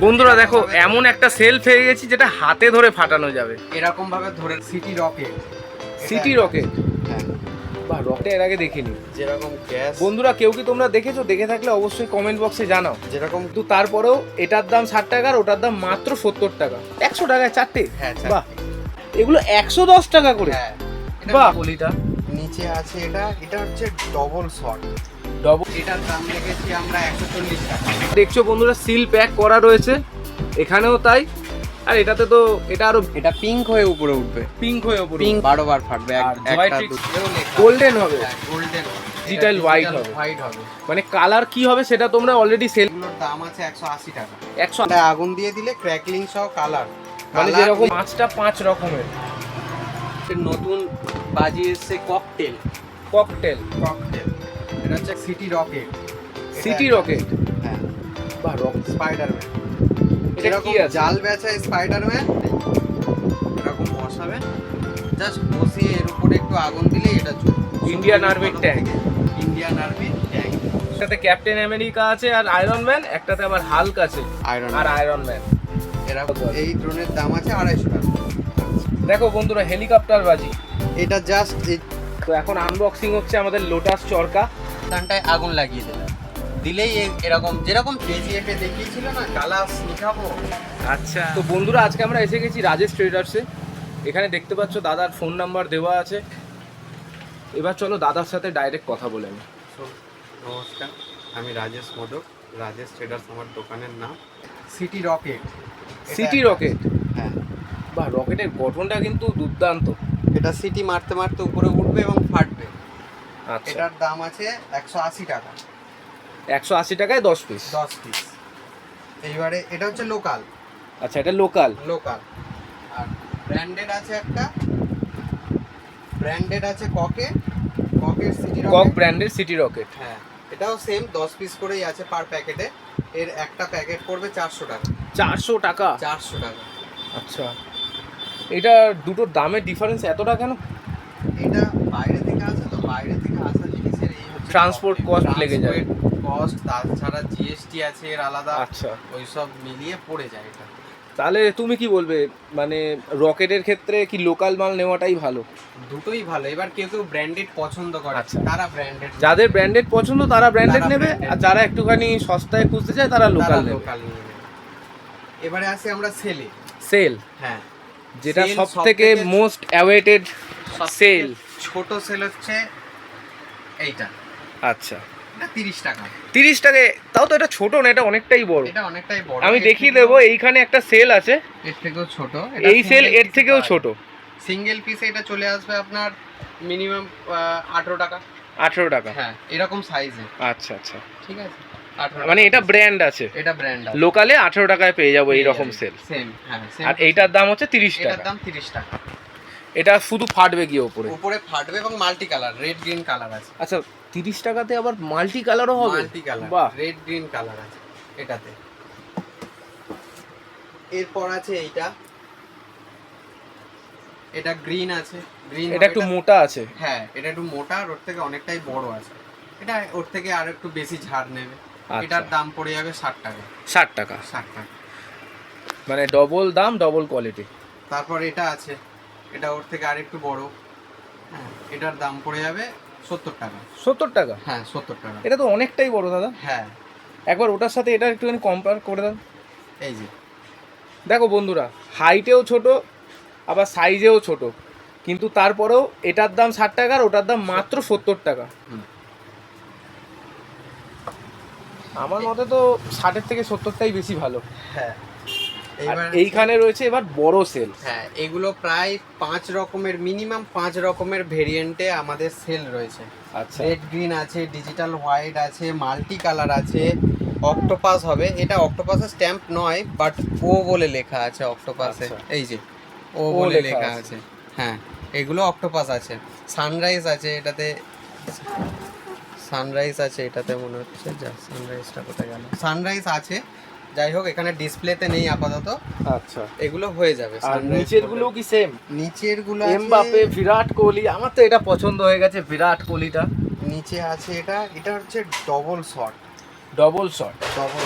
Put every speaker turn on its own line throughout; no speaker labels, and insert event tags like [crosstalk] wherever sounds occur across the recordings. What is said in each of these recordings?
বন্ধুরা দেখো এমন একটা সেল পেয়ে গেছি যেটা হাতে ধরে ফাটানো যাবে।
এরকম ভাবে ধরে সিটি রকেট
সিটি রকেট
হ্যাঁ।
বা রকেট এর আগে দেখিনি।
যেরকম গ্যাস
বন্ধুরা কেউ কি তোমরা দেখেছ? দেখে থাকলে অবশ্যই কমেন্ট বক্সে জানাও।
যেরকম
কিন্তু তারপরেও এটার দাম ষাট টাকা আর ওটার দাম মাত্র সত্তর টাকা। একশো টাকায় চারটে?
হ্যাঁ
বাহ। এগুলো একশো দশ টাকা করে।
হ্যাঁ।
বাহ। বলিটা
নিচে আছে এটা। এটা হচ্ছে ডবল শট
ডবল
এটার দাম রেখেছি আমরা একশো চল্লিশ টাকা।
দেখছ বন্ধুরা সিল প্যাক করা রয়েছে। এখানেও তাই। আর এটাতে তো এটা আরও
এটা পিঙ্ক হয়ে উপরে উঠবে।
পিঙ্ক হয়ে ওপরে
পিঙ্ক বারো বার ফাটবে
গোল্ডেন হবে।
গোল্ডেন
Digital white হবে।
হোয়াইট হবে।
মানে কালার কি হবে সেটা তোমরা অলরেডি সেল
দাম আছে একশো আশি টাকা।
একশো
আগুন দিয়ে দিলে ক্র্যাকলিং সহ কালার
মানে যেরকম পাঁচটা পাঁচ রকমের।
নতুন বাজি এসছে ককটেল
ককটেল
ককটেল এটা হচ্ছে সিটি রকেট
সিটি রকেট
হ্যাঁ।
বা রক।
স্পাইডারম্যান
এটা কি আছে?
জাল বেচায় স্পাইডারম্যান এরকম বসাবেন জাস্ট বসিয়ে এর উপরে একটু আগুন দিলে এটা
Indian Army tank।
Indian army tank
একটাতে ক্যাপ্টেন আমেরিকা আছে আর আয়রন ম্যান একটাতে আবার হাল্ক আছে।
আয়রন
আর আয়রন ম্যান
এরকম এই ড্রোনের দাম আছে আড়াইশো টাকা।
দেখো বন্ধুরা হেলিকপ্টার বাজি।
এটা জাস্ট
তো এখন আনবক্সিং হচ্ছে আমাদের লোটাস চরকা।
টানটায় আগুন লাগিয়ে দেবে দিলেই এ- এরকম যেরকম কেজিএফ এ দেখিয়েছিল না গালাস নিখাবো।
আচ্ছা। তো বন্ধুরা আজকে আমরা এসে গেছি রাজেশ ট্রেডার্সে এখানে দেখতে পাচ্ছ দাদার ফোন নাম্বার দেওয়া আছে। এবার চলো দাদার সাথে ডাইরেক্ট কথা বলে নিই
নমস্কার আমি রাজেশ মোদক। রাজেশ ট্রেডার্স আমার দোকানের নাম। সিটি রকেট
সিটি রকেট
হ্যাঁ।
বা রকেটের গঠনটা কিন্তু দুর্দান্ত।
এটা সিটি মারতে মারতে উপরে উঠবে এবং ফাটবে। এটার দাম আছে একশো আশি টাকা।
একশো আশি টাকায় দশ পিস
দশ পিস এইবারে এটা হচ্ছে লোকাল
আচ্ছা এটা লোকাল
লোকাল আর ব্র্যান্ডেড আছে একটা। ব্র্যান্ডেড আছে ককে ককের সিটি
কক ব্র্যান্ডের সিটি রকেট
হ্যাঁ এটাও সেম দশ পিস করেই আছে পার প্যাকেটে এর একটা প্যাকেট পড়বে চারশো টাকা।
চারশো টাকা?
চারশো টাকা।
আচ্ছা। এটা দুটোর দামের ডিফারেন্স এতটা কেন?
এটা বাইরে থেকে আসে তো বাইরে থেকে আসা
Transport cost লেগে যায়।
কস্ট তাছাড়া জিএসটি আছে এর আলাদা
আচ্ছা।
ওইসব মিলিয়ে পড়ে যায় এটা।
তাহলে তুমি কি বলবে মানে রকেটের ক্ষেত্রে কি লোকাল মাল নেওয়াটাই ভালো?
দুটোই ভালো। এবার কেউ কেউ ব্র্যান্ডেড পছন্দ করে
আচ্ছা।
তারা ব্র্যান্ডেড
যাদের ব্র্যান্ডেড পছন্দ তারা ব্র্যান্ডেড নেবে। আর যারা একটুখানি সস্তায় খুঁজতে চায় তারা লোকাল নেবে।
এবারে আসি আমরা সেলে
সেল
হ্যাঁ।
যেটা সব
সব
থেকে
থেকে-
মোস্ট অ্যাওয়েটেড সেল
ছোট সেল হচ্ছে এইটা।
আচ্ছা।
তিরিশ টাকা।
তিরিশ টাকায় তাও তো এটা ছোট না এটা অনেকটাই বড়।
এটা অনেকটাই বড়।
আমি দেখিয়ে দেবো এইখানে একটা সেল আছে।
এর থেকেও ছোট।
এই সেল এর থেকেও ছোট।
সিঙ্গেল পিসে এটা চলে আসবে আপনার মিনিমাম আঠেরো টাকা।
আঠেরো টাকা।
হ্যাঁ এরকম সাইজে
আচ্ছা আচ্ছা।
ঠিক আছে?
মানে এটা ব্র্যান্ড আছে।
এটা ব্র্যান্ড
লোকালে আঠেরো টাকায় পেয়ে যাব এইরকম সেল
সেম হ্যাঁ
আর এইটার দাম হচ্ছে তিরিশ টাকা।
দাম তিরিশ টাকা।
এটা শুধু ফাটবে গিয়ে ওপরে
উপরে ফাটবে এবং multi colour red green colour আছে।
আচ্ছা তিরিশ টাকাতে আবার মাল্টি কালারও হবে?
মাল্টি কালার
বাহ।
রেড গ্রিন কালার আছে এটাতে। এরপর আছে এইটা। এটা গ্রিন আছে। গ্রিন
এটা একটু মোটা আছে?
হ্যাঁ এটা একটু মোটা আর ওর থেকে অনেকটাই বড় আছে। এটা ওর থেকে আর একটু বেশি ঝাড় নেবে।
আচ্ছা।
এটার দাম পড়ে যাবে ষাট টাকা।
ষাট টাকা।
ষাট টাকা।
মানে ডবল দাম ডবল কোয়ালিটি
তারপর এটা আছে। এটা ওর থেকে আর একটু বড়। হ্যাঁ এটার দাম পড়ে যাবে সত্তর টাকা।
সত্তর টাকা?
হ্যাঁ সত্তর টাকা।
এটা তো অনেকটাই বড় দাদা।
হ্যাঁ।
একবার ওটার সাথে এটা একটুখানি কম্পেয়ার করে দেন।
এই যে।
দেখো বন্ধুরা হাইটেও ছোট আবার সাইজেও ছোট। কিন্তু তারপরেও এটার দাম ষাট টাকা আর ওটার দাম মাত্র সত্তর টাকা। আমার মতে তো ষাটের থেকে সত্তরটাই বেশি ভালো।
হ্যাঁ।
এইখানে রয়েছে এবার বড় সেল
হ্যাঁ এগুলো প্রায় পাঁচ রকমের মিনিমাম পাঁচ রকমের ভেরিয়েন্টে আমাদের সেল রয়েছে।
আচ্ছা।
রেড গ্রিন আছে ডিজিটাল হোয়াইট আছে মাল্টি কালার আছে অক্টোপাস হবে। এটা অক্টোপাসের স্ট্যাম্প নয় বাট ও বলে লেখা আছে অক্টোপাসে
আচ্ছা।
এই যে ও বলে
লেখা। আছে।
হ্যাঁ এগুলো অক্টোপাস আছে। সানরাইজ আছে এটাতে। সানরাইজ আছে এটাতে মনে হচ্ছে যা সানরাইজটা কোথায় গেল? সানরাইজ আছে যাই হোক এখানে ডিসপ্লেতে নেই আপাতত।
আচ্ছা।
এগুলো হয়ে যাবে
আর নিচেরগুলো কি সেম
নিচেরগুলো
এমবাপে বিরাট কোহলি আমার তো এটা পছন্দ হয়ে গেছে বিরাট কোহলিটা।
নিচে আছে এটা এটা হচ্ছে double shot
double shot
double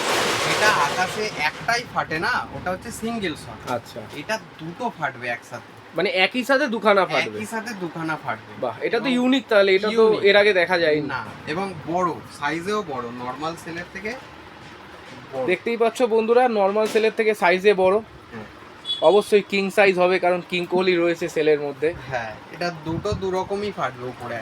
এটা আকাশে একটাই ফাটে না ওটা হচ্ছে সিঙ্গেল শট
আচ্ছা।
এটা দুটো ফাটবে একসাথে।
মানে একই সাথে দুখানা ফাটবে।
একই সাথে দুখানা ফাটবে।
বাহ এটা তো ইউনিক তাহলে এটা তো এর আগে দেখা যায়নি।
না এবং বড় সাইজেও বড় নর্মাল সেলের থেকে
দেখতেই পাচ্ছ বন্ধুরা নর্মাল সেলের থেকে সাইজে বড়।
হ্যাঁ।
অবশ্যই কিং সাইজ হবে কারণ কিং কোহলি রয়েছে সেলের মধ্যে।
হ্যাঁ এটা দুটো দু রকমই ফাটবে উপরে।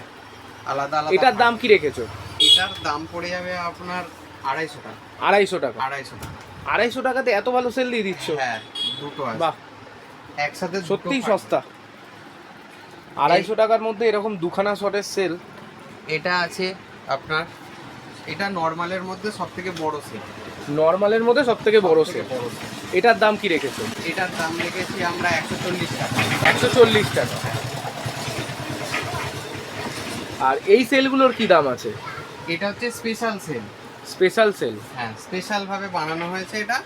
আলাদা আলাদা
এটার দাম কি রেখেছো?
এটার দাম পড়ে যাবে আপনার আড়াইশো টাকা।
আড়াইশো টাকা।
আড়াইশো টাকা।
আড়াইশো টাকাতে এত ভালো সেল দিয়ে দিচ্ছ?
হ্যাঁ দুটো আছে।
বাহ
একসাথে
সত্যিই। সস্তা। আড়াইশো টাকার মধ্যে এরকম দুখানা শটের সেল।
এটা আছে আপনার এটা নর্মালের মধ্যে সব থেকে বড় সেল।
নর্মালের মধ্যে সব থেকে বড় সেল। এটার দাম কি রেখেছো?
এটার দাম রেখেছি আমরা একশো চল্লিশ টাকা।
একশো চল্লিশ টাকা। আর এই সেলগুলোর কি দাম আছে?
এটা হচ্ছে স্পেশাল সেল।
Special shell.
হ্যাঁ স্পেশাল ভাবে বানানো হয়েছে এটা।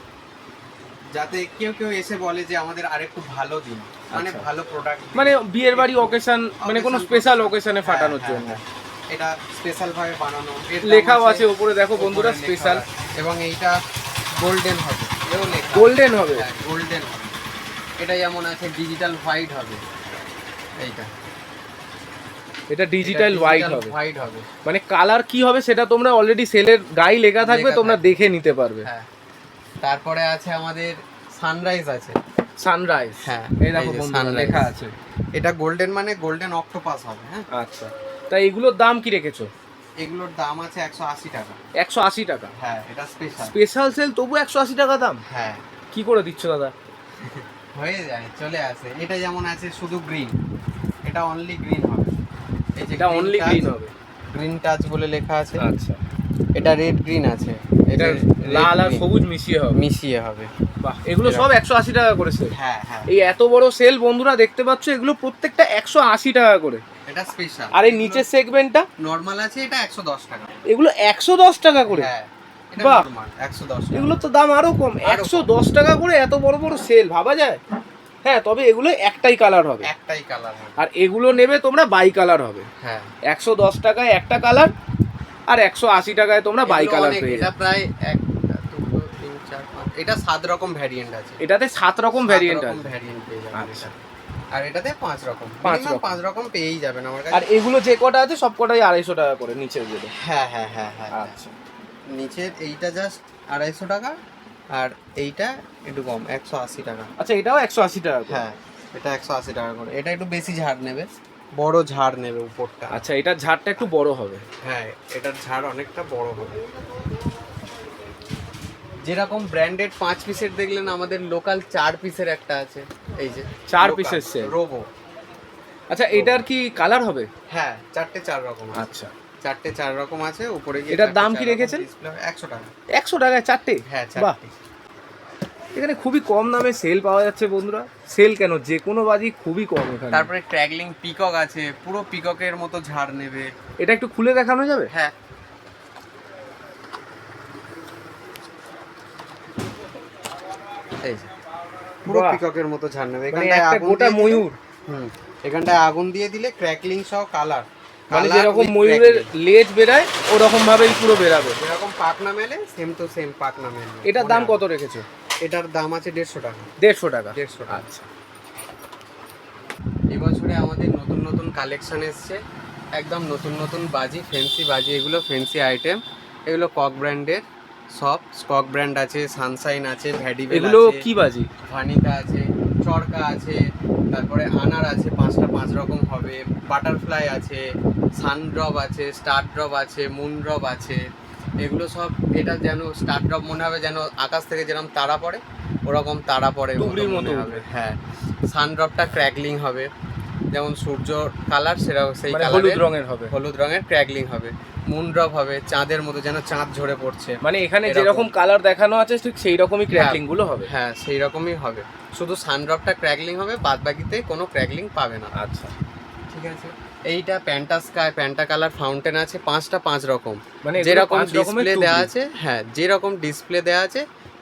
যাতে কেউ কেউ এসে বলে যে আমাদের আরেকটু ভালো দিন মানে
আচ্ছা।
ভালো প্রোডাক্ট
মানে বিয়ের বাড়ি অকেশন মানে কোনো স্পেশাল
করতে-
ওকেশনে ফাটানোর
হ্যাঁ,
জন্য।
হ্যাঁ, হ্যাঁ। এটা স্পেশাল ভাবে বানানো।
লেখাও আছে উপরে দেখো বন্ধুরা স্পেশাল
এবং এইটা গোল্ডেন হবে এও লেখা
গোল্ডেন হবে?
হ্যাঁ গোল্ডেন হবে। এটা যেমন আছে ডিজিটাল হোয়াইট হবে। এইটা।
এটা ডিজিটাল হোয়াইট হবে।
হোয়াইট হবে।
মানে কালার কি হবে সেটা তোমরা অলরেডি সেলের গায়ে লেখা থাকবে তোমরা দেখে নিতে পারবে।
হ্যাঁ। তারপরে আছে আমাদের সানরাইজ আছে।
সানরাইজ
হ্যাঁ,
এই দেখো বন্ধুরা লেখা আছে।
এটা গোল্ডেন মানে গোল্ডেন অক্টোপাস হবে হ্যাঁ?
আচ্ছা। তা এগুলোর দাম কি রেখেছো?
এগুলোর দাম আছে একশো আশি টাকা।
একশো আশি টাকা?
হ্যাঁ এটা স্পেশাল
স্পেশাল সেল তবু একশো আশি টাকা দাম?
হ্যাঁ।
কি করে দিচ্ছ দাদা? [laughs]
হয়ে যায় চলে আসে। এটা যেমন আছে শুধু গ্রিন এটা অনলি গ্রিন হবে।
এটা অনলি গ্রিন হবে।
গ্রিন টাচ বলে লেখা আছে।
আচ্ছা।
এটা রেড গ্রিন আছে।
এটা লাল আর সবুজ মিশিয়ে হবে।
মিশিয়ে হবে।
বাহ এগুলো সব একশো আশি টাকা করে সেল
হ্যাঁ হ্যাঁ।
এই এত বড় সেল বন্ধুরা দেখতে পাচ্ছ এগুলো প্রত্যেকটা একশো আশি টাকা করে।
এটা স্পেশাল
আর এই নিচের সেগমেন্টটা
নর্মাল আছে এটা একশো দশ টাকা।
এগুলো একশো দশ টাকা করে?
হ্যাঁ এটা
বাহ।
নর্মাল একশো দশ
এগুলো তো দাম আরও কম একশো দশ টাকা করে এত বড় বড় সেল ভাবা যায়? হ্যাঁ তবে এগুলো একটাই কালার হবে।
একটাই কালার হবে।
আর এগুলো নেবে তোমরা বাই কালার হবে।
হ্যাঁ।
একশো দশ টাকায় একটা কালার আর একশো আশি টাকায় তোমরা বাই কালার পেয়ে
এটা প্রায় এক চার এটা সাত রকম ভ্যারিয়েন্ট আছে।
এটাতে সাত রকম ভ্যারিয়েন্ট আছে।
ভ্যারিয়েন্ট পেয়ে যাবেন
আচ্ছা।
আর এটাতে পাঁচ রকম
পাঁচ রকম।
পাঁচ রকম পেয়েই যাবেন আমার
আর এগুলো যে কটা আছে সব কটাই আড়াইশো টাকা করে নিচের যেটা।
হ্যাঁ হ্যাঁ হ্যাঁ হ্যাঁ
আচ্ছা।
নিচের এইটা জাস্ট আড়াইশো টাকা আর এইটা একটু কম একশো আশি টাকা।
আচ্ছা এটাও একশো আশি টাকা
হ্যাঁ এটা একশো আশি টাকা করে। এটা একটু বেশি ঝাড় নেবে বড় ঝাড় নেবে উপরটা।
আচ্ছা এটার ঝাড়টা একটু বড় হবে।
হ্যাঁ এটার ঝাড় অনেকটা বড় হবে। যেরকম ব্র্যান্ডেড পাঁচ পিসের দেখলেন আমাদের লোকাল চার পিসের একটা আছে। এই যে
চার piece-এর set।
রোবো
আচ্ছা এটার কি কালার হবে?
হ্যাঁ চারটে চার রকম
আচ্ছা।
চারটে চার রকম আছে উপরে গিয়ে
এটার দাম কি রেখেছেন?
একশো টাকা।
একশো টাকায় চারটে?
হ্যাঁ
বাহ।
চারটে
এখানে খুবই কম দামে সেল পাওয়া যাচ্ছে বন্ধুরা। সেল কেন? যে কোনো বাজি খুবই কম এখানে।
তারপরে ট্র্যাগলিং পিকক আছে পুরো পিককের মতো ঝাড় নেবে।
এটা একটু খুলে দেখানো যাবে?
হ্যাঁ। পুরো পিককের মতো ঝাড় নেবে।
মানে
এখানটায়
গোটা ময়ূর।
হুম এখানটায় আগুন দিয়ে দিলে ক্র্যাকলিং সহ কালার
মানে যেরকম ময়ূরের লেজ বেরায় ওরকম ভাবেই পুরো বেরাবে
যেরকম পাকনা মেলে সেম টু সেম পাকনা মেলে।
এটার দাম কত রেখেছো?
এটার দাম আছে দেড়শো টাকা।
দেড়শো টাকা।
দেড়শো টাকা।
আচ্ছা।
এবছরে আমাদের নতুন নতুন কালেকশন এসছে। একদম নতুন নতুন বাজি ফ্যান্সি বাজি এগুলো ফ্যান্সি আইটেম এগুলো কক ব্র্যান্ডের। সব স্কক ব্র্যান্ড আছে সানশাইন আছে ভ্যাডিবেল
এগুলো কি বাজি?
ভানিকা আছে। চরকা আছে তারপরে আনার আছে পাঁচটা পাঁচ রকম হবে। বাটারফ্লাই আছে সান ড্রপ আছে স্টার ড্রপ আছে মুন ড্রপ আছে। এগুলো সব এটা যেন স্টার ড্রপ মনে হবে যেন আকাশ থেকে যেরকম তারা পড়ে ওরকম তারা পড়ে মনে হবে। হ্যাঁ সান ড্রপটা ক্র্যাকলিং হবে। যেমন সূর্য কালার সেরকম সেই
মানে হলুদ রঙের হবে।
হলুদ রঙের ক্র্যাকলিং হবে। মুন হবে চাঁদের মতো যেন চাঁদ ঝরে পড়ছে।
মানে এখানে যেরকম কালার দেখানো আছে ঠিক সেই রকমই ক্র্যাকলিংগুলো হবে।
হ্যাঁ সেই রকমই হবে। শুধু সানড্রপটা ক্র্যাকলিং হবে বাদ বাকিতে কোনো ক্র্যাকলিং পাবে না।
আচ্ছা।
ঠিক আছে? এইটা প্যান্টা স্কাই প্যান্টা কালার ফাউন্টেন আছে পাঁচটা পাঁচ রকম।
মানে
যেরকম ডিসপ্লে দেওয়া আছে হ্যাঁ যেরকম ডিসপ্লে দেওয়া আছে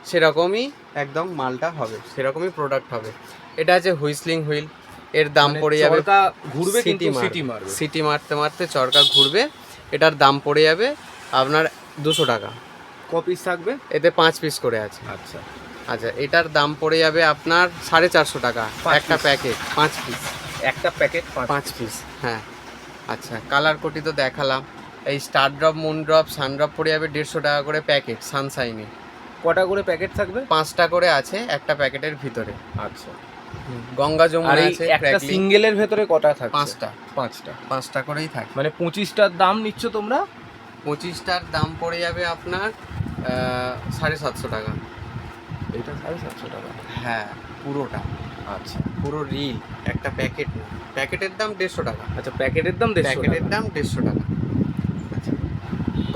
সেরকমই একদম মালটা হবে সেরকমই প্রোডাক্ট হবে। এটা আছে হুইসলিং হুইল এর দাম
মানে
পড়ে যাবে
ঘুরবে
সিটি
মারবে।
সিটি মারতে মারতে চরকা ঘুরবে। এটার দাম পড়ে যাবে আপনার দুশো টাকা।
ক পিস থাকবে?
এতে পাঁচ পিস করে আছে।
আচ্ছা।
আচ্ছা এটার দাম পড়ে যাবে আপনার সাড়ে চারশো টাকা একটা প্যাকেট পাঁচ পিস
একটা প্যাকেট
পাঁচ পিস হ্যাঁ। আচ্ছা কালার কোটি তো দেখালাম। এই star drop moon drop sun drop পড়ে যাবে দেড়শো টাকা করে প্যাকেট সানসাইনে
কটা করে প্যাকেট থাকবে?
পাঁচটা করে আছে একটা প্যাকেটের ভিতরে।
আচ্ছা।
গঙ্গা যমুনা আছে
একটা সিঙ্গেলের ভেতরে কটা থাকছে?
পাঁচটা
পাঁচটা।
পাঁচটা করেই থাকে
মানে পঁচিশটার দাম নিচ্ছ তোমরা?
পঁচিশটার দাম পড়ে যাবে আপনার সাড়ে সাতশো টাকা।
এটা সাড়ে সাতশো টাকা?
হ্যাঁ পুরোটা।
আচ্ছা।
পুরো রিল একটা প্যাকেট প্যাকেটের দাম দেড়শো টাকা।
আচ্ছা প্যাকেটের দাম
প্যাকেটের দাম দেড়শো টাকা। আচ্ছা।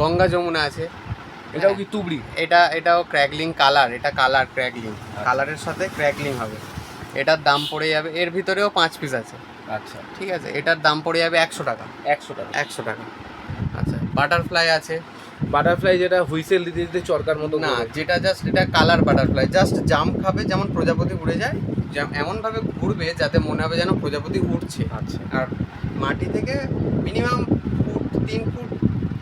গঙ্গা যমুনা আছে।
এটাও কি তুবড়ি?
এটা এটাও ক্র্যাকলিং কালার এটা কালার ক্র্যাকলিং। কালারের সাথে ক্র্যাকলিং হবে। এটার দাম পড়ে যাবে এর ভিতরেও পাঁচ পিস আছে।
আচ্ছা।
ঠিক আছে এটার দাম পড়ে যাবে একশো টাকা।
একশো টাকা।
একশো টাকা। আচ্ছা বাটারফ্লাই আছে।
বাটারফ্লাই যেটা হুইসেল দিতে দিতে চরকার মতো
না যেটা জাস্ট এটা কালার বাটারফ্লাই জাস্ট জাম খাবে যেমন প্রজাপতি উড়ে যায় এমনভাবে ঘুরবে যাতে মনে হবে যেন প্রজাপতি উঠছে
আচ্ছা।
আর মাটি থেকে মিনিমাম ফুট তিন ফুট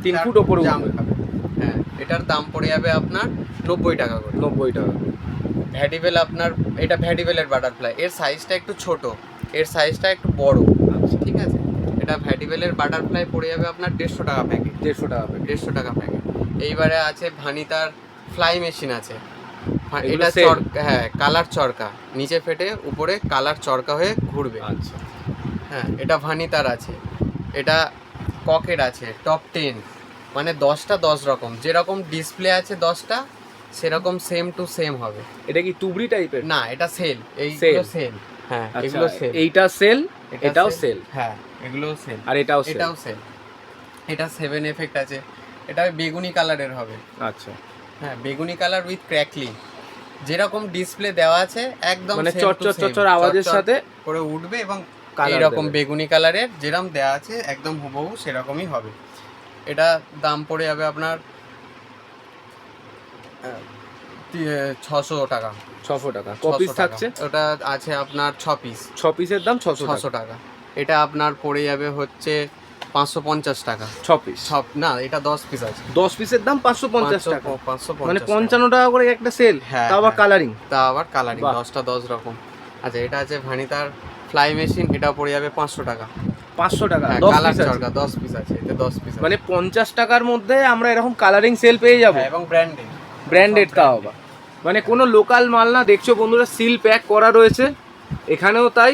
তিন ফুট ওপরে
জাম খাবে। হ্যাঁ এটার দাম পড়ে যাবে আপনার নব্বই টাকা করে।
নব্বই টাকা
ভ্যাডিবেল আপনার এটা ভ্যাডিবেলের বাটারফ্লাই এর সাইজটা একটু ছোট এর সাইজটা একটু বড়।
আচ্ছা।
ঠিক আছে? এটা ভ্যাডিবেলের বাটারফ্লাই পড়ে যাবে আপনার দেড়শো টাকা প্যাকেট
দেড়শো টাকা প্যাকেট
দেড়শো টাকা প্যাকেট এইবারে আছে ভানিতার ফ্লাই মেশিন আছে। এটা চরকা হ্যাঁ কালার চরকা। নিচে ফেটে উপরে কালার চরকা হয়ে ঘুরবে।
আচ্ছা।
হ্যাঁ এটা ভানিতার আছে। এটা ককেট আছে টপ টেন মানে দশটা দশ রকম। যেরকম ডিসপ্লে আছে দশটা সেরকম সেম টু সেম হবে।
এটা কি তুবড়ি টাইপের
না এটা সেল এইগুলো
Sell?
সেল হ্যাঁ
আচ্ছা
এগুলো সেল
এইটা সেল এটাও সেল
হ্যাঁ এগুলোও সেল
আর এটাও সেল
এটাও সেল এটা সেভেন এফেক্ট আছে। এটা বেগুনি কালারের হবে।
আচ্ছা।
হ্যাঁ বেগুনি কালার উইথ ক্র্যাকলিং যেরকম ডিসপ্লে দেওয়া আছে একদম
মানে
same
চট
to
চট চট চট আওয়াজের সাথে
করে উঠবে এবং এইরকম বেগুনি কালারের যেরকম দেওয়া আছে একদম হুবহু সেরকমই হবে। এটা দাম পড়ে যাবে আপনার ছশো টাকা।
ছশো টাকা। ক পিস থাকছে?
ওটা আছে আপনার ছ পিস
ছ পিসের দাম ছশো
ছশো টাকা। এটা আপনার পড়ে যাবে হচ্ছে পাঁচশো পঞ্চাশ টাকা।
ছ পিস
সব না এটা দশ পিস আছে।
দশ পিসের দাম পাঁচশো পঞ্চাশ টাকা।
পাঁচশো
মানে পঞ্চান্ন টাকা করে একটা সেল
হ্যাঁ,
তাও আবার
হ্যাঁ।
কালারিং
তা আবার কালারিং দশটা দশ রকম। আচ্ছা এটা আছে ভানিতার ফ্লাই মেশিন এটা পড়ে যাবে পাঁচশো টাকা।
পাঁচশো টাকা
হ্যাঁ কালার
পিস
চরকা দশ পিস আছে এতে দশ পিস
মানে পঞ্চাশ টাকার মধ্যে আমরা এরকম কালারিং সেল পেয়ে যাব।
হ্যাঁ, এবং ব্র্যান্ডেড
ব্র্যান্ডেড তাও। আবার। মানে কোনো লোকাল মাল না দেখছ বন্ধুরা সিল প্যাক করা রয়েছে এখানেও তাই।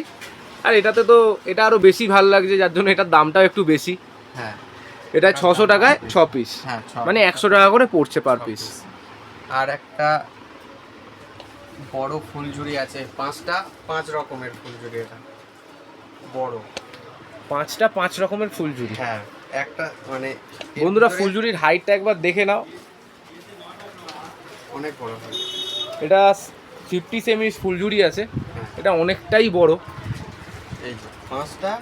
আর এটাতে তো এটা আরও বেশি ভালো লাগছে যার জন্য এটার দামটাও একটু বেশি।
হ্যাঁ।
এটা ছশো টাকায় ছ পিস
হ্যাঁ
মানে একশো টাকা করে পড়ছে পার পিস
আর একটা বড় ফুলঝুরি আছে পাঁচটা পাঁচ রকমের ফুলঝুরি এটা। বড়।
পাঁচটা পাঁচ রকমের ফুলঝুরি।
হ্যাঁ একটা মানে
বন্ধুরা ফুলঝুরির হাইটটা একবার দেখে নাও।
অনেক বড় হয়।
এটা ফিফটি সেমি ফুলঝুরি আছে। এটা অনেকটাই বড়।
এই যে পাঁচটা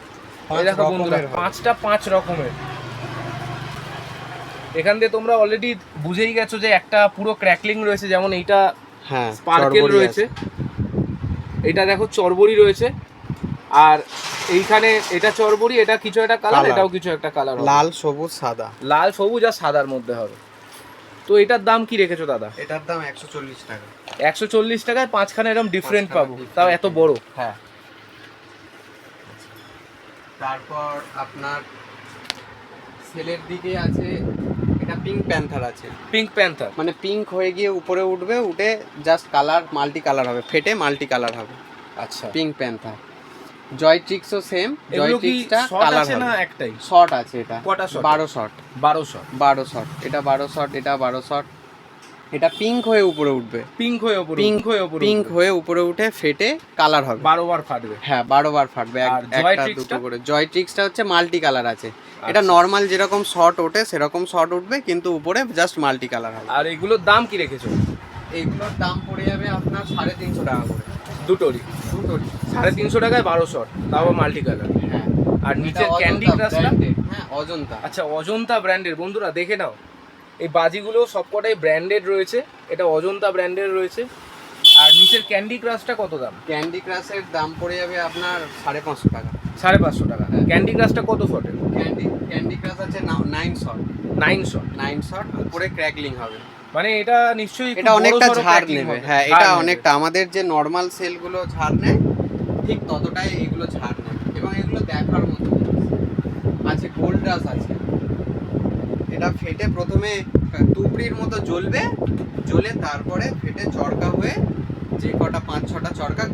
দেখো বন্ধুরা
রকমের
পাঁচটা পাঁচ রকমের। এখান দিয়ে তোমরা অলরেডি বুঝেই গেছো যে একটা পুরো ক্র্যাকলিং রয়েছে যেমন এইটা
হ্যাঁ
স্পার্কেল রয়েছে। এটা দেখো চরবড়ি রয়েছে। আর এইখানে এটা চরবড়ি এটা কিছু একটা কালার এটাও কিছু একটা কালার
লাল সবুজ সাদা।
লাল সবুজ আর সাদার মধ্যে হবে। তো এটার দাম কি রেখেছো দাদা?
এটার দাম একশো চল্লিশ টাকা।
একশো চল্লিশ টাকায় পাঁচখানা এরকম ডিফারেন্ট পাবো। তাও এত বড়?
হ্যাঁ। তারপর আপনার সেলের দিকে আছে এটা পিঙ্ক প্যান্থার আছে।
পিঙ্ক প্যান্থার
মানে পিঙ্ক হয়ে গিয়ে উপরে উঠবে উঠে জাস্ট কালার মাল্টি কালার হবে ফেটে মাল্টি কালার হবে।
আচ্ছা।
পিঙ্ক প্যান্থার জয় ট্রিক্সও সেম জয় ট্রিক্সটা
শর্ট
কালার
আছে না একটাই?
শর্ট আছে এটা।
কটা shot?
বারো শর্ট
বারোশো
বারো শর্ট এটা বারো শর্ট এটা বারো শর্ট এটা পিঙ্ক হয়ে উপরে উঠবে।
পিঙ্ক হয়ে ওপরে
পিঙ্ক
হয়ে ওপরে
পিঙ্ক হয়ে উপরে উঠে ফেটে কালার হবে।
বারো বার ফাটবে।
হ্যাঁ বারো বার ফাটবে। এক- একটা দুটো করে। জয় ট্রিক্সটা হচ্ছে মাল্টি কালার আছে। এটা
আচ্ছা।
নর্মাল যেরকম শর্ট ওঠে সেরকম শর্ট উঠবে কিন্তু উপরে জাস্ট মাল্টি কালার হবে।
আর এগুলোর দাম কি রেখেছো?
এগুলোর দাম পড়ে যাবে আপনার সাড়ে তিনশো টাকা করে।
দুটোরই
দুটোরই
সাড়ে তিনশো টাকায় বারোশো। তাও মাল্টি কালার।
হ্যাঁ।
আর নিচের ক্যান্ডি ক্রাশটা
হ্যাঁ অজন্তা।
আচ্ছা অজন্তা ব্র্যান্ডের বন্ধুরা দেখে নাও। এই বাজিগুলো সবকটাই ব্র্যান্ডেড রয়েছে। এটা অজন্তা ব্র্যান্ডের রয়েছে। আর নিচের ক্যান্ডি ক্রাশটা কত দাম?
ক্যান্ডি ক্রাশের দাম পড়ে যাবে আপনার সাড়ে পাঁচশো টাকা।
সাড়ে পাঁচশো টাকা। ক্যান্ডি ক্রাশটা কত শটের
ক্যান্ডি ক্যান্ডি ক্রাশ আছে nine shot
nine shot
nine shot উপরে ক্র্যাকলিং হবে।
মানে এটা নিশ্চয়ই
এটা অনেকটা ঝাড় নেবে। হ্যাঁ এটা অনেকটা। আমাদের যে নর্মাল সেলগুলো ঝাড় নেয় ঠিক ততটাই এগুলো ঝাড় নেবে এবং এগুলো দেখার মতো আছে গোল্ড রাস আছে। এটা ফেটে প্রথমে তুবড়ির মতো জ্বলবে জ্বলে তারপরে ফেটে চড়কা হয়ে যে কটা পাঁচ ছটা চড়কা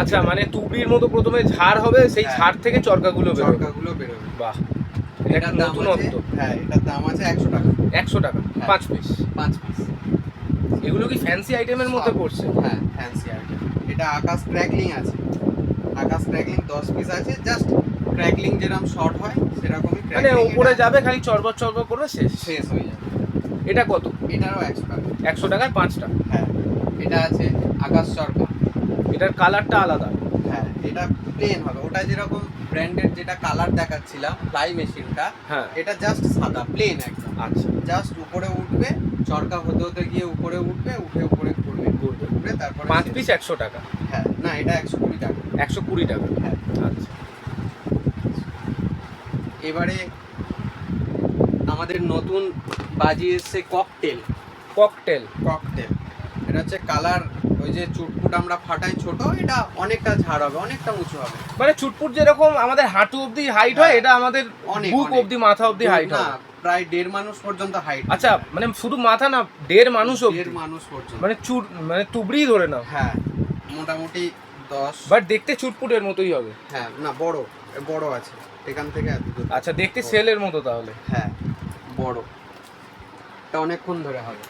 আচ্ছা মানে তুবড়ির মতো প্রথমে ঝাড় হবে সেই
হ্যাঁ।
ঝাড় থেকে চরকাগুলো বেরোবে।
বেরোবে।
বাহ। এটা নতুনত্ব
হ্যাঁ এটার দাম আছে একশো টাকা।
একশো টাকা
হ্যাঁ।
পাঁচ পিস
পাঁচ পিস
এগুলো কি ফ্যান্সি আইটেমের মধ্যে পড়ছে?
হ্যাঁ ফ্যান্সি আইটেম এটা আকাশ ক্র্যাকলিং আছে। আকাশ ক্র্যাকলিং দশ পিস আছে জাস্ট ক্র্যাকলিং যেরকম শর্ট হয় সেরকমই
মানে উপরে যাবে খালি চরবর চরবর করবে শেষ।
শেষ হয়ে যাবে।
এটা কত?
এটারও একশো টাকা।
একশো টাকায় পাঁচটা।
হ্যাঁ এটা আছে আকাশ চরকা
এটার কালারটা আলাদা।
হ্যাঁ এটা প্লেন হবে। ওটা যেরকম ব্র্যান্ডের যেটা কালার দেখাচ্ছিলাম ফ্লাই মেশিনটা
হ্যাঁ।
এটা জাস্ট সাদা প্লেন একদম
আচ্ছা।
জাস্ট উপরে উঠবে চরকা হতে হতে গিয়ে উপরে উঠবে উঠে উপরে ঘুরবে
ঘুরবে।
ঘুরে তারপরে
পাঁচ পিস একশো টাকা।
হ্যাঁ না এটা একশো কুড়ি টাকা।
একশো কুড়ি টাকা।
হ্যাঁ।
আচ্ছা।
এবারে আমাদের নতুন বাজি এসছে ককটেল
ককটেল
ককটেল এটা হচ্ছে কালার ওই যে চুটপুট আমরা ফাটাই ছোট এটা অনেকটা ঝাড় হবে অনেকটা উঁচু হবে।
মানে চুটপুট যেরকম আমাদের হাঁটু অবধি হাইট হয়
হ্যাঁ।
এটা আমাদের
অনেক,
বুক অবধি মাথা অবধি হাইট হয়
প্রায় দেড় মানুষ পর্যন্ত হাইট
আচ্ছা মানে শুধু মাথা না দেড় মানুষ
দেড় মানুষ পর্যন্ত।
মানে চুট মানে তুবড়ি ধরে নাও।
হ্যাঁ মোটামুটি দশ।
বাট দেখতে চুটপুটের মতোই হবে।
হ্যাঁ না বড় বড় আছে এখান থেকে
আচ্ছা দেখতে সেলের মতো তাহলে।
হ্যাঁ বড়। এটা অনেকক্ষণ ধরে হবে।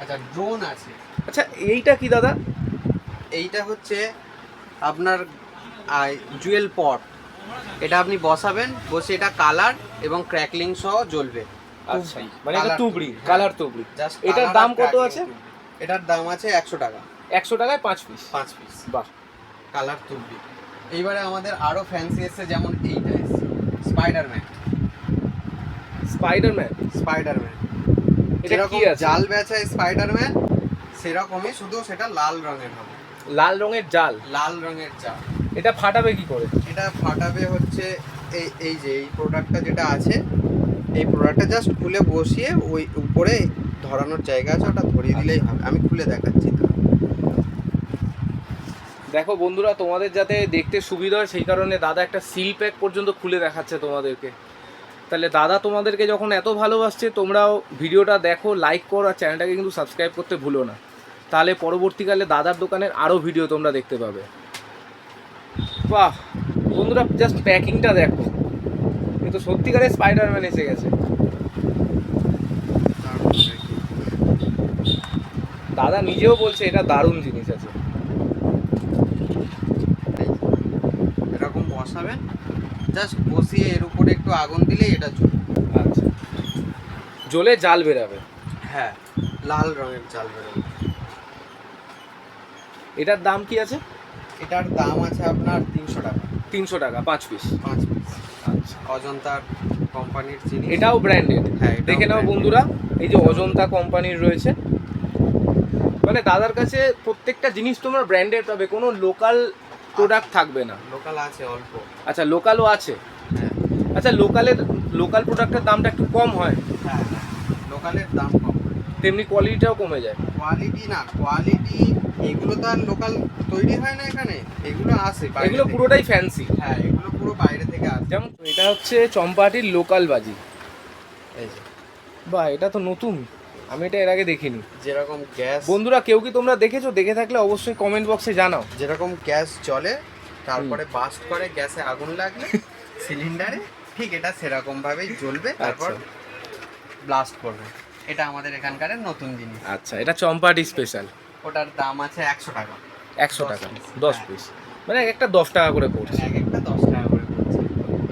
আচ্ছা ড্রোন আছে।
আচ্ছা এইটা কি দাদা?
এইটা হচ্ছে আপনার জুয়েল পট এটা আপনি বসাবেন বসে এটা কালার এবং ক্র্যাকলিং সহ জ্বলবে।
আচ্ছা মানে এটা তুবড়ি
হ্যাঁ।
কালার তুবড়ি।
জাস্ট
এটার দাম কত আছে?
এটার দাম আছে একশো টাকা।
একশো টাকায় পাঁচ পিস
পাঁচ পিস
বাহ।
কালার তুলবি এইবারে আমাদের আরও ফ্যান্সি এসছে যেমন এইটা এসছে স্পাইডারম্যান
স্পাইডারম্যান
স্পাইডারম্যান যেরকম
কি আছে?
জাল বেচায় স্পাইডারম্যান সেরকমই শুধু সেটা লাল রঙের হবে।
লাল রঙের জাল।
লাল রঙের জাল।
এটা ফাটাবে কি করে?
এটা ফাটাবে হচ্ছে এই এই যে এই প্রোডাক্টটা যেটা আছে এই প্রোডাক্টটা জাস্ট খুলে বসিয়ে ওই উপরে ধরানোর জায়গা আছে ওটা ধরিয়ে দিলেই হবে। আমি খুলে দেখাচ্ছি তো
দেখো বন্ধুরা তোমাদের যাতে দেখতে সুবিধা হয় সেই কারণে দাদা একটা সিল প্যাক পর্যন্ত খুলে দেখাচ্ছে তোমাদেরকে। তাহলে দাদা তোমাদেরকে যখন এত ভালোবাসছে তোমরাও ভিডিওটা দেখো লাইক করো আর চ্যানেলটাকে কিন্তু সাবস্ক্রাইব করতে ভুলো না। তাহলে পরবর্তীকালে দাদার দোকানের আরও ভিডিও তোমরা দেখতে পাবে। বাহ বন্ধুরা জাস্ট প্যাকিংটা দেখো। কিন্তু সত্যিকারের স্পাইডারম্যান এসে গেছে। দাদা নিজেও বলছে এটা দারুণ জিনিস আছে।
এরকম বসাবেন জাস্ট বসিয়ে এর উপরে একটু আগুন দিলেই এটা জ্বলবে
আচ্ছা। জ্বলে জাল বেরাবে।
হ্যাঁ লাল রঙের জাল বেরোবে।
এটার দাম কি আছে?
এটার দাম আছে আপনার তিনশো টাকা।
তিনশো টাকা পাঁচ পিস
পাঁচ পিস
আচ্ছা।
অজন্তার কোম্পানির জিনিস।
এটাও ব্র্যান্ডেড
হ্যাঁ,
দেখে নাও বন্ধুরা এই যে অজন্তা কোম্পানির রয়েছে। মানে দাদার কাছে প্রত্যেকটা জিনিস তোমার ব্র্যান্ডেড পাবে কোনো লোকাল প্রোডাক্ট থাকবে না।
লোকাল আছে অল্প।
আচ্ছা লোকালও আছে।
হ্যাঁ।
আচ্ছা লোকালের লোকাল প্রোডাক্টের দামটা একটু কম হয়।
হ্যাঁ লোকালের দাম কম।
তেমনি কোয়ালিটিটাও কমে যায়।
কোয়ালিটি না কোয়ালিটি এগুলো তো আর লোকাল তৈরি হয় না এখানে এগুলো আসে
এগুলো পুরোটাই ফ্যান্সি
হ্যাঁ এগুলো পুরো বাইরে থেকে আসে।
যেমন এটা হচ্ছে চম্পাহাটির লোকাল বাজি।
এই যে।
বা এটা তো নতুন। আমি এটা এর আগে দেখিনি।
যেরকম গ্যাস
বন্ধুরা কেউ কি তোমরা দেখেছ? দেখে থাকলে অবশ্যই কমেন্ট বক্সে জানাও।
যেরকম গ্যাস চলে তারপরে বাস্ট করে গ্যাসে আগুন লাগলে সিলিন্ডারে ঠিক এটা সেরকম ভাবেই জ্বলবে তারপর
আচ্ছা।
ব্লাস্ট করবে। এটা আমাদের এখানকার নতুন জিনিস।
আচ্ছা এটা চম্পাহাটি স্পেশাল
ওটার দাম আছে একশো টাকা।
একশো টাকা দশ
হ্যাঁ।
পিস মানে এক একটা দশ টাকা করে পড়ছে।
এক একটা দশ টাকা করে পড়ছে।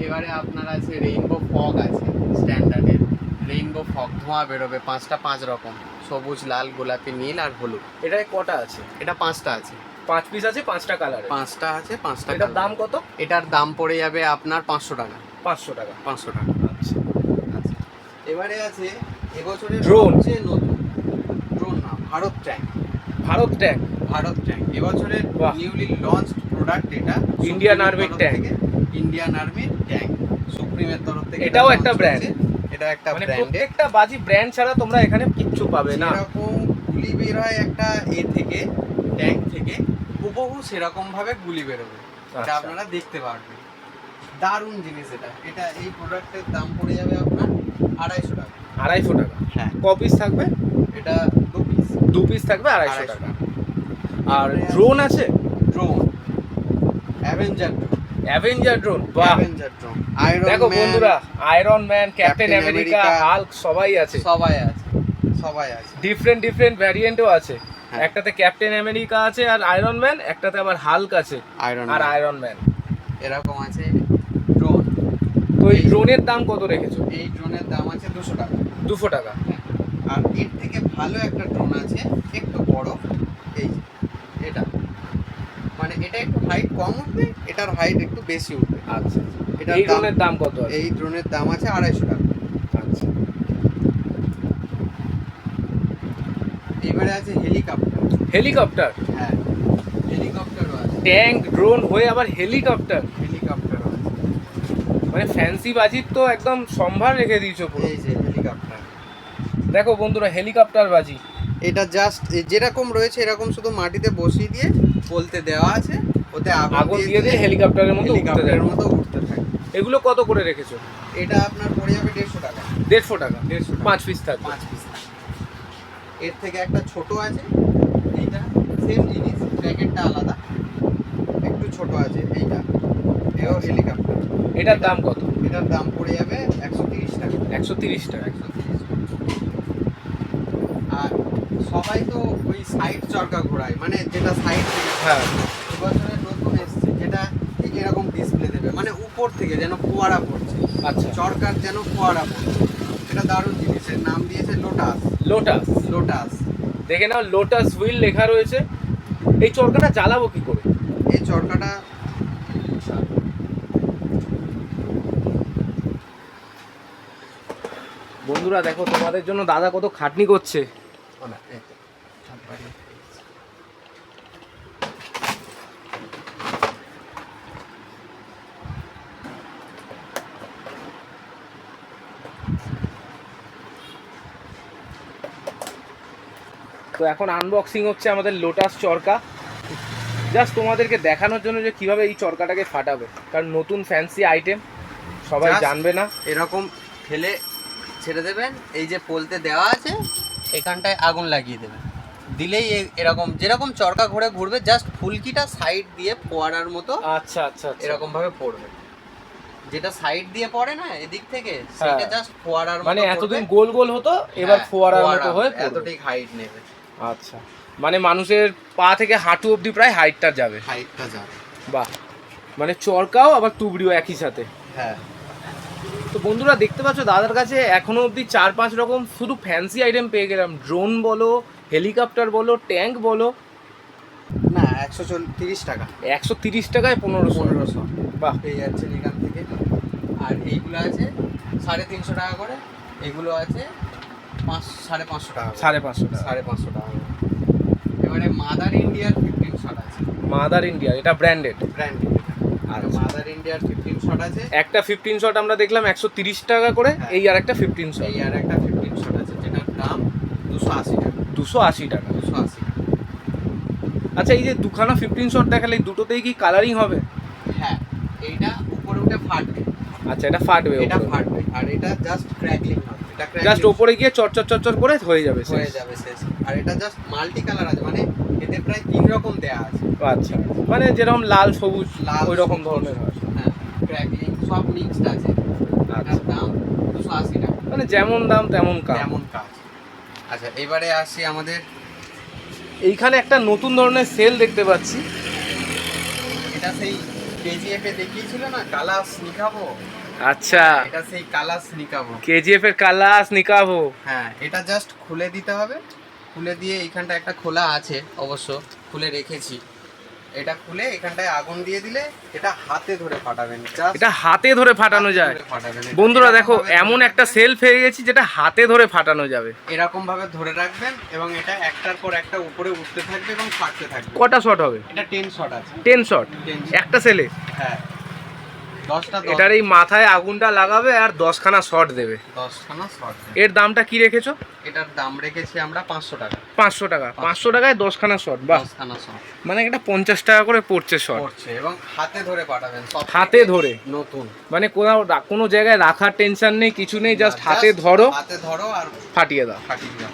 এবারে আপনার আছে রেইনবো ফগ আছে স্ট্যান্ডার্ডের রেইনবো ফগ ধোঁয়া বেরোবে পাঁচটা পাঁচ রকম। সবুজ লাল গোলাপি নীল আর হলুদ।
এটায় কটা আছে?
এটা পাঁচটা আছে।
পাঁচ পিস আছে পাঁচটা কালার
পাঁচটা আছে পাঁচটা
এটার দাম কত?
এটার দাম পড়ে যাবে আপনার পাঁচশো টাকা।
পাঁচশো টাকা।
পাঁচশো টাকা।
আচ্ছা।
আচ্ছা। এবারে আছে এবছরের। সবচেয়ে নতুন। ড্রোন না Bharat tank
Bharat tank
Bharat tank এবছরের নিউলি লঞ্চ প্রোডাক্ট এটা তরফ
tank।
থেকে। ইন্ডিয়ান আর্মির ট্যাঙ্ক সুপ্রিমের তরফ থেকে
এটাও একটা।
হয়েছে। এটা একটা
মানে
ব্র্যান্ডেড
প্রত্যেকটা বাজি ব্র্যান্ড ছাড়া তোমরা এখানে কিচ্ছু পাবে না।
যেরকম গুলি বের হয় একটা এ থেকে ট্যাঙ্ক থেকে হুবহু সেরকম ভাবে গুলি বেরোবে। এটা
আচ্ছা।
আপনারা দেখতে পারবেন। দারুণ জিনিস এটা। এটা এই প্রোডাক্টের দাম পড়ে যাবে আপনার আড়াইশো টাকা।
আড়াইশো টাকা।
হ্যাঁ।
ক পিস থাকবে?
এটা দু পিস
দু পিস থাকবে আড়াইশো টাকা। আর ড্রোন আছে?
Drone avenger drone
avenger drone বাহ।
অ্যাভেঞ্জার ড্রোন আয়রন
দেখো বন্ধুরা Iron Man Captain America Hulk সবাই আছে।
সবাই আছে। সবাই আছে।
ডিফারেন্ট ডিফারেন্ট ভ্যারিয়েন্টও আছে।
হ্যাঁ।
একটাতে ক্যাপ্টেন আমেরিকা আছে আর আয়রন ম্যান একটাতে আবার হাল্ক আছে।
আয়রন
আর আয়রন ম্যান
এরকম আছে।
এই- ড্রোনের দাম কত রেখেছো?
এই ড্রোনের দাম আছে দুশো টাকা।
দুশো টাকা।
আর এর থেকে ভালো একটা ড্রোন আছে একটু বড় এই এটা। মানে এটা একটু হাইট কম উঠবে এটার হাইট একটু বেশি উঠবে।
আচ্ছা।
এটার
এই ড্রোনের দাম কত
এই ড্রোনের দাম আছে আড়াইশো টাকা।
আচ্ছা।
এবারে আছে হেলিকপ্টার।
হেলিকপ্টার?
হ্যাঁ হেলিকপ্টারও আছে।
ট্যাঙ্ক ড্রোন হয়ে আবার হেলিকপ্টার। মানে ফ্যান্সি বাজির তো একদম সম্ভার রেখে দিয়েছ পুরো।
এই যে হেলিকপ্টার।
দেখো বন্ধুরা হেলিকপ্টার বাজি।
এটা জাস্ট যেরকম রয়েছে এরকম শুধু মাটিতে বসিয়ে দিয়ে বলতে দেওয়া আছে ওতে
আগুন দিয়ে দিয়ে হেলিকপ্টারের মতো উঠতে
হেলিকপ্টারের
দেয়।
মতো উঠতে থাকে।
এগুলো কত করে রেখেছো?
এটা আপনার পড়ে যাবে দেড়শো টাকা।
দেড়শো টাকা?
দেড়শো
পাঁচ পিস থাকবে।
পাঁচ পিস এর থেকে একটা ছোট আছে। এইটা সেম জিনিস প্যাকেটটা আলাদা। একটু ছোট আছে এইটা। এও হেলিকপ্টার।
এটার দাম কত?
এটার দাম পড়ে যাবে একশো তিরিশ টাকা।
একশো তিরিশ টাকা।
একশো তিরিশ আর সবাই তো ওই সাইড চরকা ঘোরায় মানে যেটা সাইড থেকে
হ্যাঁ।
এবছরে নতুন এসছে যেটা যে এরকম ডিসপ্লে দেবে মানে উপর থেকে যেন ফোয়ারা পড়ছে।
আচ্ছা।
চরকার যেন ফোয়ারা পড়ছে। এটা দারুণ জিনিসের নাম দিয়েছে লোটাস
লোটাস
লোটাস
দেখে নাও লোটাস হুইল লেখা রয়েছে। এই চরকাটা জ্বালাবো কি করে?
এই চরকাটা
বন্ধুরা দেখো তোমাদের জন্য দাদা কত খাটনি করছে। তো এখন আনবক্সিং হচ্ছে আমাদের লোটাস চরকা। জাস্ট তোমাদেরকে দেখানোর জন্য যে কীভাবে এই চরকাটাকে ফাটাবে। কারণ নতুন ফ্যান্সি আইটেম সবাই জানবে না।
এরকম ফেলে ছেড়ে দেবেন এই যে পোলতে দেওয়া আছে এখানটায় আগুন লাগিয়ে দেবেন। দিলেই এরকম যেরকম চরকা ঘুরে ঘুরবে জাস্ট ফুলকিটা সাইড দিয়ে ফোয়ারার মতো
আচ্ছা আচ্ছা এরকম
এরকম ভাবে পড়বে। যেটা সাইড দিয়ে পড়ে না এদিক থেকে সেটা
হ্যাঁ।
জাস্ট ফোয়ারার
মানে এতদিন গোল গোল হতো এবার
হ্যাঁ,
ফোয়ারার
ফোয়ারা
মতো হয়ে।
এতটাই হাইট নেবে।
আচ্ছা। মানে মানুষের পা থেকে হাঁটু অবধি প্রায় হাইটটা যাবে।
হাইটটা যাবে।
বাহ। মানে চরকাও আবার টুবড়িও একই সাথে।
হ্যাঁ।
তো বন্ধুরা দেখতে পাচ্ছ দাদার কাছে এখনও অবধি চার পাঁচ রকম শুধু ফ্যান্সি আইটেম পেয়ে গেলাম। ড্রোন বলো হেলিকপ্টার বলো ট্যাঙ্ক বলো।
না একশো তিরিশ টাকা।
একশো তিরিশ টাকায় পনেরোশো।
পনেরোশো।
বাহ।
পেয়ে যাচ্ছেন এখান থেকে। আর এইগুলো আছে সাড়ে তিনশো টাকা করে। এগুলো আছে পাঁচ সাড়ে পাঁচশো টাকা
সাড়ে পাঁচশো টাকা।
সাড়ে পাঁচশো টাকা করে। এবারে মাদার ইন্ডিয়ার ফিফটিন শট আছে।
মাদার ইন্ডিয়া এটা ব্র্যান্ডেড
ব্র্যান্ড আর। মাদার ইন্ডিয়ার ফিফটিন শট আছে।
একটা ফিফটিন শট আমরা দেখলাম একশো তিরিশ টাকা করে
হ্যাঁ।
এই আর একটা ফিফটিন শট
এই আর একটা ফিফটিন শট আছে যেটার দাম দুশো আশি টাকা।
দুশো আশি টাকা।
দুশো আশি টাকা।
আচ্ছা এই যে দুখানা ফিফটিন শট দেখালে দুটোতেই কি কালারিং হবে?
হ্যাঁ এইটা উপরে উঠে ফাটবে।
আচ্ছা এটা ফাটবে
এটা ফাটবে আর এটা জাস্ট ক্র্যাকলিং হবে। এটা
জাস্ট ওপরে গিয়ে চরচর চরচর করে হয়ে যাবে
হয়ে যাবে শেষ। আর এটা জাস্ট মাল্টি কালার আছে মানে এতে প্রায় তিন রকম দেয়া আছে।
আচ্ছা মানে যেরকম লাল সবুজ
লাল
ওই রকম ধরনের হয়।
হ্যাঁ ক্র্যাকলিং সব মিক্সড আছে।
আচ্ছা।
দাম দুশো আশি টাকা।
মানে যেমন দাম তেমন কাজ।
কেমন কাজ। আচ্ছা এবারে আসি আমাদের
এইখানে একটা নতুন ধরনের সেল দেখতে পাচ্ছি।
এটা সেই কেজিএফ এ দেখিয়েছিল না কালাস নিকাবো?
আচ্ছা।
এটা সেই কালাস নিকাবো।
কেজিএফ এর কালাস নিকাবো।
হ্যাঁ এটা জাস্ট খুলে দিতে হবে। খুলে দিয়ে এইখানটা একটা খোলা আছে অবশ্য খুলে রেখেছি। এটা খুলে এখানটায় আগুন দিয়ে দিলে এটা হাতে ধরে ফাটাবেন
এটা হাতে ধরে ফাটানো যায়। বন্ধুরা দেখো এমন একটা সেল পেয়ে গেছি যেটা হাতে ধরে ফাটানো যাবে।
এরকম ভাবে ধরে রাখবেন এবং এটা একটার পর একটা উপরে উঠতে থাকবে এবং ফাটতে থাকবে।
কটা শট হবে?
এটা টেন শট আছে।
টেন শট একটা সেলে
হ্যাঁ।
এটার এই মাথায় আগুনটা লাগাবে আর দশখানা শট দেবে।
দশখানা শর্ট
এর দামটা কি রেখেছো?
এটার দাম রেখেছি আমরা পাঁচশো টাকা।
পাঁচশো টাকা। পাঁচশো। টাকায় দশখানা শট
দশখানা শর্ট
মানে এটা পঞ্চাশ টাকা করে পড়ছে শট।
পড়ছে এবং হাতে ধরে পাঠাবেন
হাতে ধরে।
নতুন।
মানে কোথাও কোনো জায়গায় রাখার টেনশন নেই কিছু নেই জাস্ট হাতে ধরো
হাতে ধরো আর
ফাটিয়ে দাও।
ফাটিয়ে দাও।